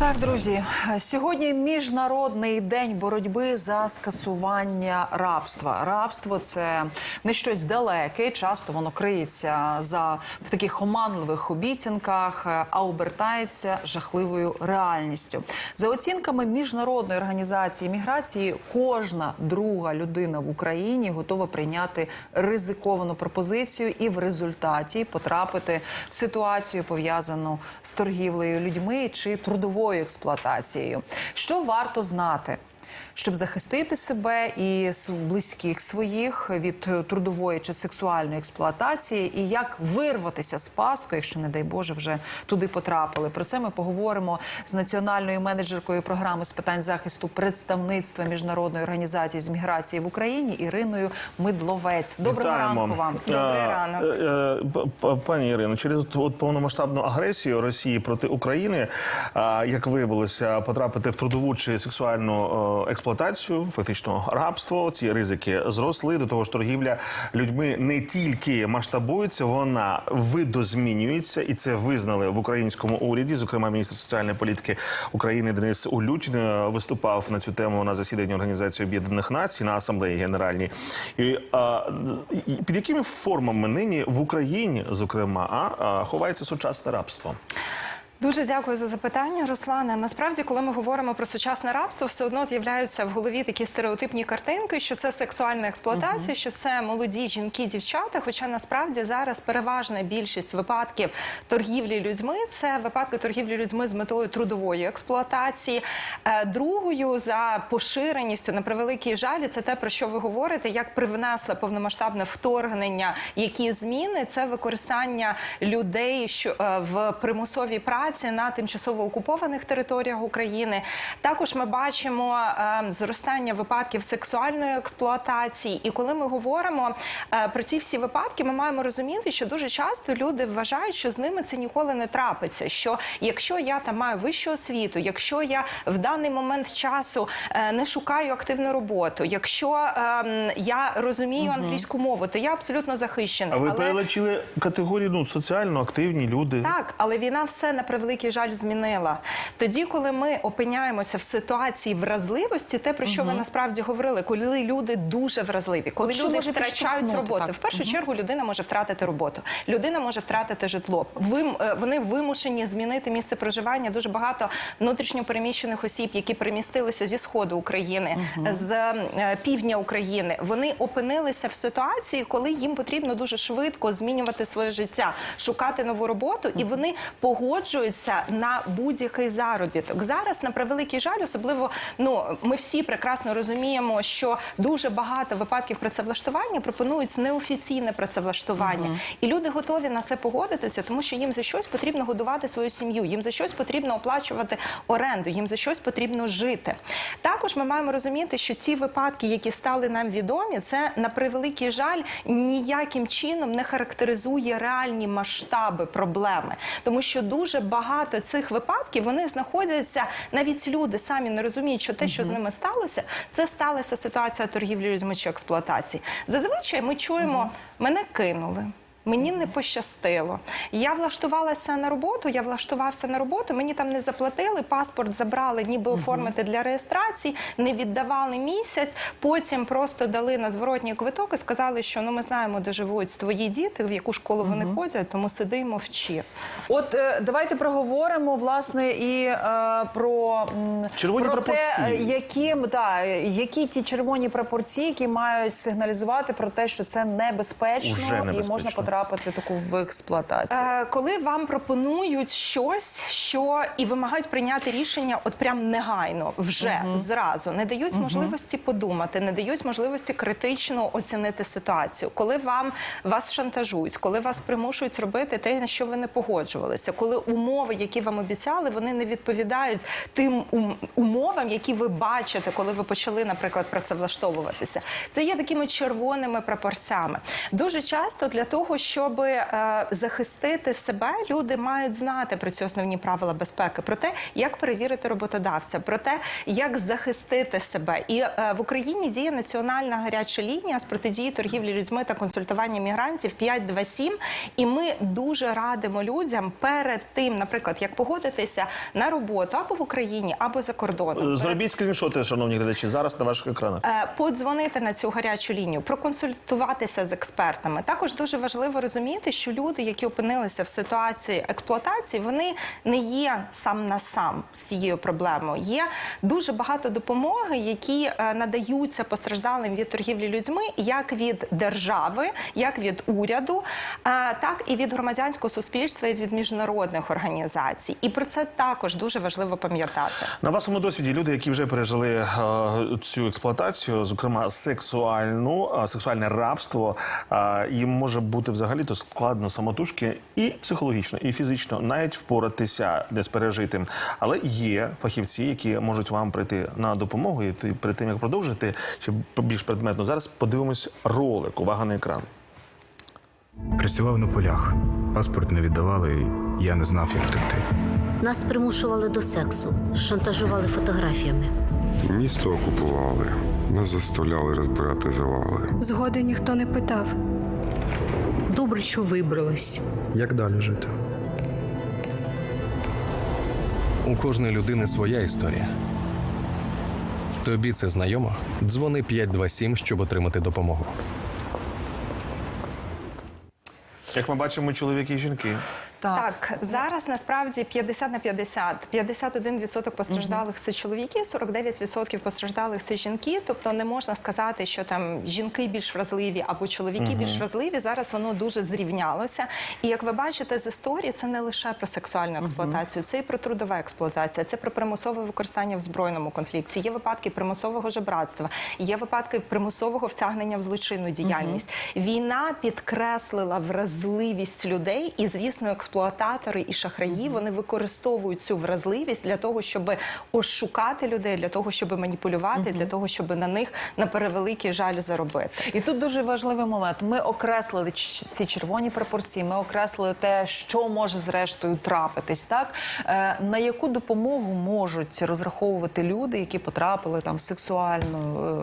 Так, друзі, сьогодні міжнародний день боротьби за скасування рабства. Рабство це не щось далеке. Часто воно криється за в таких оманливих обіцянках, а обертається жахливою реальністю. За оцінками міжнародної організації міграції, кожна друга людина в Україні готова прийняти ризиковану пропозицію і в результаті потрапити в ситуацію пов'язану з торгівлею людьми чи трудовою експлуатацією. Що варто знати? Щоб захистити себе і близьких своїх від е, трудової чи сексуальної експлуатації, і як вирватися з пастки, якщо не дай Боже вже туди потрапили. Про це ми поговоримо з національною менеджеркою програми з питань захисту представництва міжнародної організації з міграції в Україні Іриною Мидловець. Доброго Вітаємо. ранку вам. Е, ранок. е, е, Пані Ірино, через от- повномасштабну агресію Росії проти України, а, як виявилося, потрапити в трудову чи сексуальну е, експлуатацію, фактично рабство. Ці ризики зросли. До того ж, торгівля людьми не тільки масштабується, вона видозмінюється, і це визнали в українському уряді. Зокрема, міністр соціальної політики України Денис Улють е, виступав на цю тему на засіданні Організації Об'єднаних Націй на асамблеї генеральній. І, а, під якими формами нині в Україні, зокрема, а, а, ховається сучасне рабство? Дуже дякую за запитання, Руслане. Насправді, коли ми говоримо про сучасне рабство, все одно з'являються в голові такі стереотипні картинки, що це сексуальна експлуатація, що це молоді жінки, дівчата. Хоча насправді зараз переважна більшість випадків торгівлі людьми це випадки торгівлі людьми з метою трудової експлуатації. Е, Другою за поширеністю на превеликий жаль, це те, про що ви говорите, як привнесли повномасштабне вторгнення, які зміни це використання людей, що е, в примусовій праці на тимчасово окупованих територіях України. Також ми бачимо е, зростання випадків сексуальної експлуатації. І коли ми говоримо е, про ці всі випадки, ми маємо розуміти, що дуже часто люди вважають, що з ними це ніколи не трапиться. Що якщо я там маю вищу освіту, якщо я в даний момент часу е, не шукаю активну роботу, якщо ем, я розумію англійську мову, то я абсолютно захищена. А ви Але- перелечили категорію ну, соціально активні люди? так, але війна все на превеликий жаль змінила. Тоді, коли ми опиняємося в ситуації вразливості, те про що ви насправді говорили, коли люди дуже вразливі, коли От люди втрачають роботу. так? В першу чергу людина може втратити роботу, людина може втратити житло. Вим, е, вони вимушені змінити місце проживання. Дуже багато внутрішньопереміщених осіб, які перемістилися зі сходу України, з е, півдня України. Вони опинилися в ситуації, коли їм потрібно дуже швидко змінювати своє життя, шукати нову роботу, і вони погоджуються на будь-який заробіток. Зараз на превеликий жаль, особливо ну ми всі прекрасно розуміємо, що дуже багато випадків працевлаштування пропонують неофіційне працевлаштування, і люди готові на це погодитися, тому що їм за щось потрібно годувати свою сім'ю, їм за щось потрібно оплачувати оренду, їм за щось потрібно жити. Також ми маємо розуміти, що ті випадки, які стали нам відомі, це на превеликий жаль ніяким чином не характеризує реальні масштаби проблеми, тому що дуже багато цих випадків вони знаходяться навіть люди самі не розуміють, що те, що з ними сталося, це сталася ситуація торгівлі людьми чи експлуатації. Зазвичай ми чуємо, мене кинули. Мені не пощастило. Я влаштувалася на роботу, я влаштувався на роботу, мені там не заплатили, паспорт забрали, ніби оформити для реєстрації, не віддавали місяць, потім просто дали на зворотній квиток і сказали, що ну ми знаємо, де живуть твої діти, в яку школу вони ходять, тому сиди і мовчи. От е, давайте проговоримо власне і е, про, Червоні про те, яким да, які ті червоні прапорці, які мають сигналізувати про те, що це небезпечно, Уже і можна потрапити таку в експлуатацію. Е, коли вам пропонують щось, що і вимагають прийняти рішення, от прям негайно, вже зразу, не дають можливості подумати, не дають можливості критично оцінити ситуацію. Коли вам вас шантажують, коли вас примушують робити те, на що ви не погоджувалися, коли умови, які вам обіцяли, вони не відповідають тим ум- умовам, які ви бачите, коли ви почали, наприклад, працевлаштовуватися. Це є такими червоними прапорцями. Дуже часто для того, щоб е, захистити себе, люди мають знати про ці основні правила безпеки, про те, як перевірити роботодавця, про те, як захистити себе. І е, в Україні діє національна гаряча лінія з протидії торгівлі людьми та консультування мігрантів 527. І ми дуже радимо людям перед тим, наприклад, як погодитися на роботу або в Україні, або за кордоном. Зробіть скріншоти, шановні глядачі, зараз на ваших екранах. Е, Подзвонити на цю гарячу лінію, проконсультуватися з експертами. Також дуже важливо розуміти, що люди, які опинилися в ситуації експлуатації, вони не є сам на сам з цією проблемою. Є дуже багато допомоги, які е, надаються постраждалим від торгівлі людьми, як від держави, як від уряду, е, так і від громадянського суспільства, і від міжнародних організацій. І про це також дуже важливо пам'ятати. На вашому досвіді люди, які вже пережили е, цю експлуатацію, зокрема сексуальну, сексуальне рабство, їм може бути взагалі то складно самотужки і психологічно, і фізично навіть впоратися десь пережитим. Але є фахівці, які можуть вам прийти на допомогу. І перед тим як продовжити, ще більш предметно зараз подивимось ролик. Увага на екран. Працював на полях. Паспорт не віддавали, і я не знав, як втекти. Нас примушували до сексу, шантажували фотографіями. Місто окупували, нас заставляли розбирати завали. Згоди ніхто не питав. Добре, що вибрались. Як далі жити? У кожної людини своя історія. Тобі це знайомо? Дзвони 527, щоб отримати допомогу. Як ми бачимо, чоловіки і жінки. Так, зараз насправді 50 на 50. 51% постраждалих це чоловіки, 49% постраждалих це жінки. Тобто не можна сказати, що там жінки більш вразливі або чоловіки більш вразливі. Зараз воно дуже зрівнялося. І як ви бачите з історії, це не лише про сексуальну експлуатацію, це і про трудова експлуатація, це про примусове використання в збройному конфлікті. Є випадки примусового жебратства, є випадки примусового втягнення в злочинну діяльність. Війна підкреслила вразливість людей, і звісно, експлуататори і шахраї вони використовують цю вразливість для того, щоб ошукати людей, для того, щоб маніпулювати, для того, щоб на них на перевеликий жаль заробити. І тут дуже важливий момент. Ми окреслили ці червоні пропорції. Ми окреслили те, що може зрештою трапитись. Так е, на яку допомогу можуть розраховувати люди, які потрапили там в сексуальну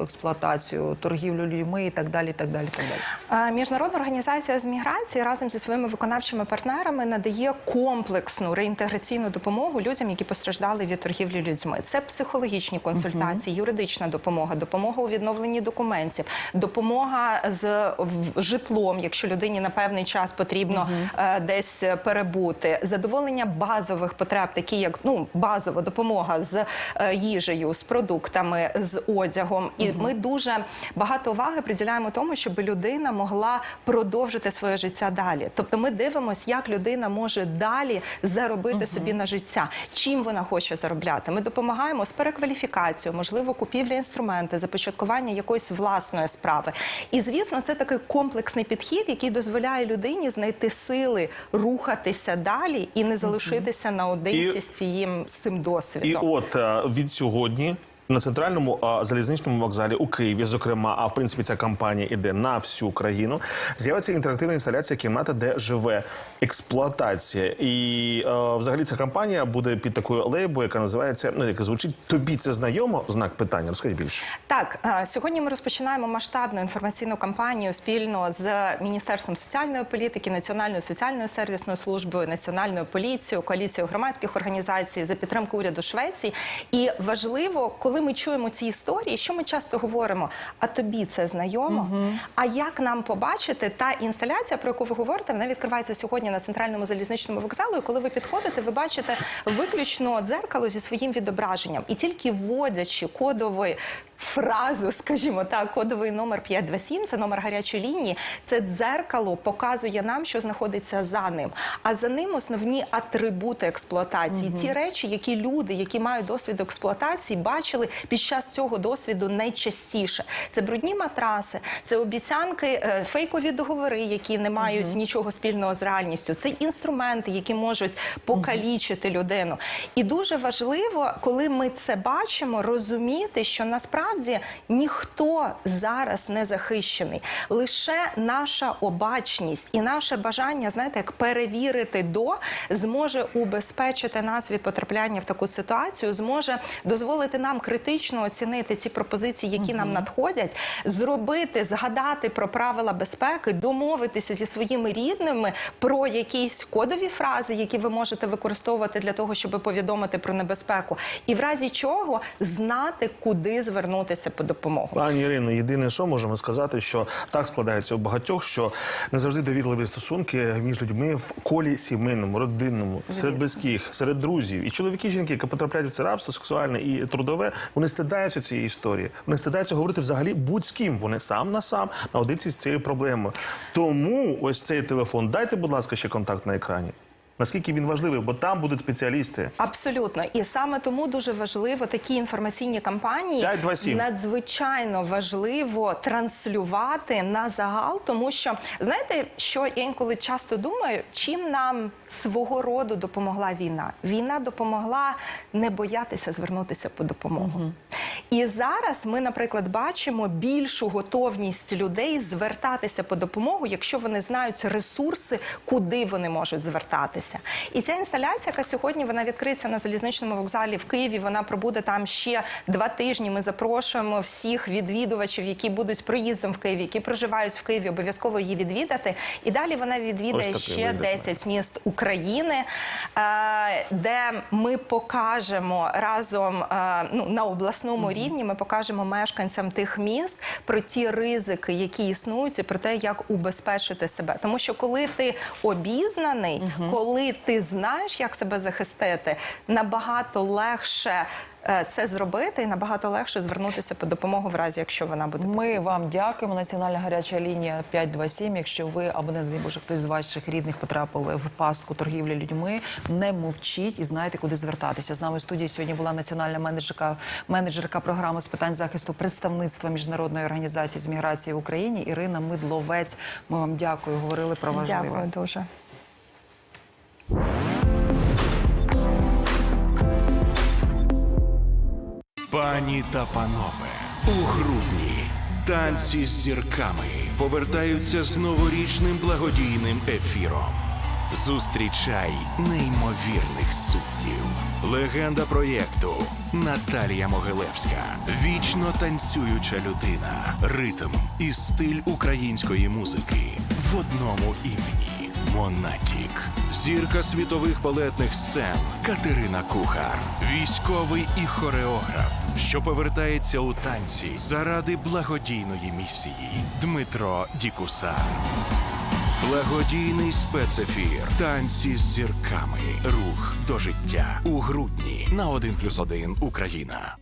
е, експлуатацію, торгівлю людьми і так далі. і так далі, і так далі. Е, Міжнародна організація з міграції разом зі своїми виконавчими партнерами надає комплексну реінтеграційну допомогу людям, які постраждали від торгівлі людьми. Це психологічні консультації, юридична допомога, допомога у відновленні документів, допомога з житлом, якщо людині на певний час потрібно е, десь перебути, задоволення базових потреб, такі як ну базова допомога з е, їжею, з продуктами, з одягом. І ми дуже багато уваги приділяємо тому, щоб людина могла продовжити своє життя далі. Тобто, ми дивимося, як людина може далі заробити собі на життя, чим вона хоче заробляти. Ми допомагаємо з перекваліфікацією, можливо, купівля інструменти, започаткування якоїсь власної справи. І звісно, це такий комплексний підхід, який дозволяє людині знайти сили рухатися далі і не залишитися наодинці І- з цим з цим І досвідом. от е, від сьогодні. На центральному залізничному вокзалі у Києві, зокрема, а в принципі ця кампанія іде на всю країну. З'явиться інтерактивна інсталяція кімната, де живе експлуатація. І взагалі ця кампанія буде під такою лейбою, яка називається ну, яка звучить Тобі це знайомо? Знак питання. Розкажіть більше. Так, сьогодні ми розпочинаємо масштабну інформаційну кампанію спільно з Міністерством соціальної політики, Національною соціальною сервісною службою, Національною поліцією, коаліцією громадських організацій за підтримку уряду Швеції. І важливо, коли ми чуємо ці історії, що ми часто говоримо: а тобі це знайомо? А як нам побачити та інсталяція, про яку ви говорите, вона відкривається сьогодні на центральному залізничному вокзалу. І коли ви підходите, ви бачите виключно дзеркало зі своїм відображенням, і тільки вводячи кодовий фразу, скажімо так, кодовий номер 527, це номер гарячої лінії. Це дзеркало показує нам, що знаходиться за ним. А за ним основні атрибути експлуатації. Ті речі, які люди, які мають досвід експлуатації, бачили під час цього досвіду найчастіше. Це брудні матраси, це обіцянки, е, фейкові договори, які не мають нічого спільного з реальністю. Це інструменти, які можуть покалічити людину. І дуже важливо, коли ми це бачимо, розуміти, що насправді насправді ніхто зараз не захищений. Лише наша обачність і наше бажання, знаєте, як перевірити до зможе убезпечити нас від потрапляння в таку ситуацію, зможе дозволити нам критично оцінити ці пропозиції, які нам надходять, зробити, згадати про правила безпеки, домовитися зі своїми рідними про якісь кодові фрази, які ви можете використовувати для того, щоб повідомити про небезпеку, і в разі чого знати, куди звернутися по допомогу. Пані Ірино, єдине, що можемо сказати, що так складається у багатьох, що не завжди довірливі стосунки між людьми в колі сімейному, родинному, серед близьких, серед друзів. І чоловіки, і жінки, які потрапляють в це рабство сексуальне і трудове, вони стидаються цієї історії. Вони стидаються говорити взагалі будь з ким. Вони сам на сам наодинці з цією проблемою. Тому ось цей телефон. Дайте, будь ласка, ще контакт на екрані. Наскільки він важливий, бо там будуть спеціалісти. Абсолютно, і саме тому дуже важливо такі інформаційні кампанії 527. надзвичайно важливо транслювати на загал, тому що знаєте, що я інколи часто думаю, чим нам свого роду допомогла війна? Війна допомогла не боятися звернутися по допомогу. І зараз ми, наприклад, бачимо більшу готовність людей звертатися по допомогу, якщо вони знають ресурси, куди вони можуть звертатися. І ця інсталяція, яка сьогодні вона відкриється на залізничному вокзалі в Києві. Вона пробуде там ще два тижні. Ми запрошуємо всіх відвідувачів, які будуть проїздом в Києві, які проживають в Києві, обов'язково її відвідати. І далі вона відвідає ще вигляд, 10 міст України, е, де ми покажемо разом е, ну, на обласному рівні. Ми покажемо мешканцям тих міст про ті ризики, які існують, і про те, як убезпечити себе. Тому що коли ти обізнаний, коли ти знаєш, як себе захистити, набагато легше. Е, Це зробити і набагато легше звернутися по допомогу в разі, якщо вона буде Ми вам дякуємо. Національна гаряча лінія 527. Якщо ви або не дай Боже хтось з ваших рідних потрапили в пастку торгівлі людьми, не мовчіть і знаєте, куди звертатися. З нами в студії сьогодні була національна менеджерка, менеджерка програми з питань захисту представництва міжнародної організації з міграції в Україні Ірина Мидловець. Ми вам дякую. Говорили про важливе. Дякую дуже. Пані та панове, у грудні танці з зірками повертаються з новорічним благодійним ефіром. Зустрічай неймовірних суддів. Легенда проєкту Наталія Могилевська. Вічно танцююча людина. Ритм і стиль української музики в одному імені. Монатік. Зірка світових балетних сцен Катерина Кухар. Військовий і хореограф, що повертається у танці заради благодійної місії. Дмитро Дікуса. Благодійний спецефір. Танці з зірками. Рух до життя у грудні на 1+,1 Україна.